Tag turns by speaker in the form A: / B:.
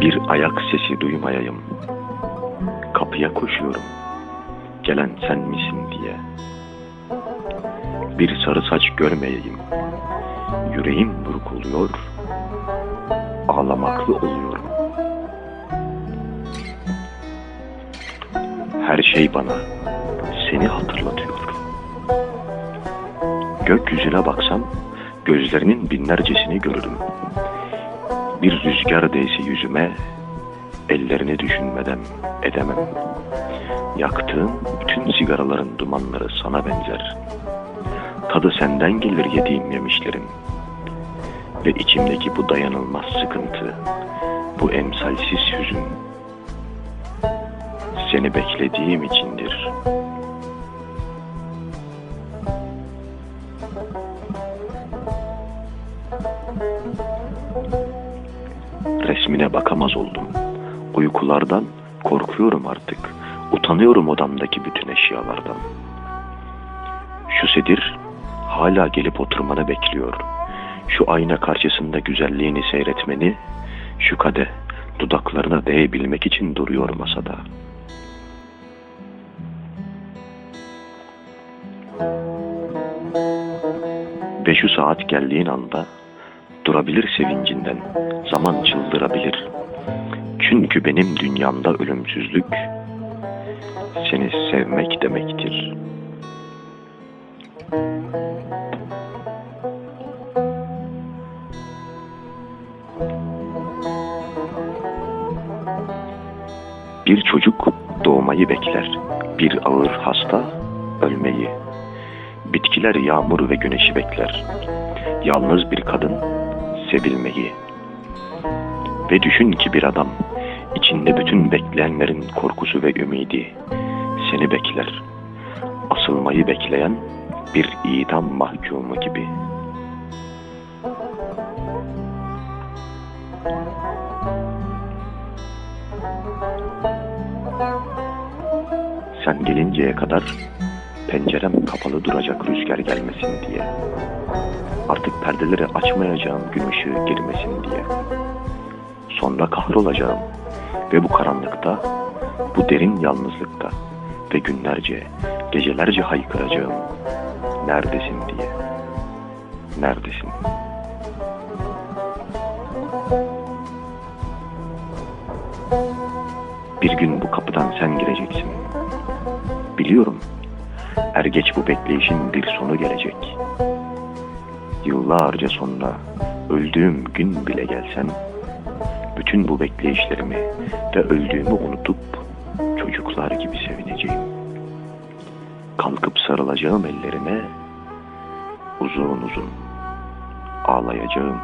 A: Bir ayak sesi duymayayım. Kapıya koşuyorum. Gelen sen misin diye. Bir sarı saç görmeyeyim. Yüreğim buruk oluyor. Ağlamaklı oluyorum. Her şey bana seni hatırlatıyor. Gökyüzüne baksam gözlerinin binlercesini görürüm. Bir rüzgar değse yüzüme ellerini düşünmeden edemem. Yaktığım bütün sigaraların dumanları sana benzer. Tadı senden gelir yediğim yemişlerin. Ve içimdeki bu dayanılmaz sıkıntı, bu emsalsiz hüzün, seni beklediğim içindir. Resmine bakamaz oldum. Uykulardan korkuyorum artık. Utanıyorum odamdaki bütün eşyalardan. Şu sedir hala gelip oturmanı bekliyor. Şu ayna karşısında güzelliğini seyretmeni, şu kade dudaklarına değebilmek için duruyor masada. Ve şu saat geldiğin anda durabilir sevincinden, zaman çıldırabilir. Çünkü benim dünyamda ölümsüzlük seni sevmek demektir. Bir çocuk doğmayı bekler. Bir ağır hasta ölmeyi. Bitkiler yağmur ve güneşi bekler. Yalnız bir kadın sevilmeyi. Ve düşün ki bir adam içinde bütün bekleyenlerin korkusu ve ümidi seni bekler. Asılmayı bekleyen bir idam mahkumu gibi. Sen gelinceye kadar pencerem kapalı duracak rüzgar gelmesin diye. Artık perdeleri açmayacağım gün ışığı girmesin diye. Sonra kahrolacağım ve bu karanlıkta, bu derin yalnızlıkta ve günlerce, gecelerce haykıracağım. Neredesin diye. Neredesin? Bir gün bu kapıdan sen gireceksin. Biliyorum. Er geç bu bekleyişin bir sonu gelecek. Yıllarca sonra öldüğüm gün bile gelsen, bütün bu bekleyişlerimi ve öldüğümü unutup çocuklar gibi sevineceğim. Kalkıp sarılacağım ellerine, uzun uzun ağlayacağım.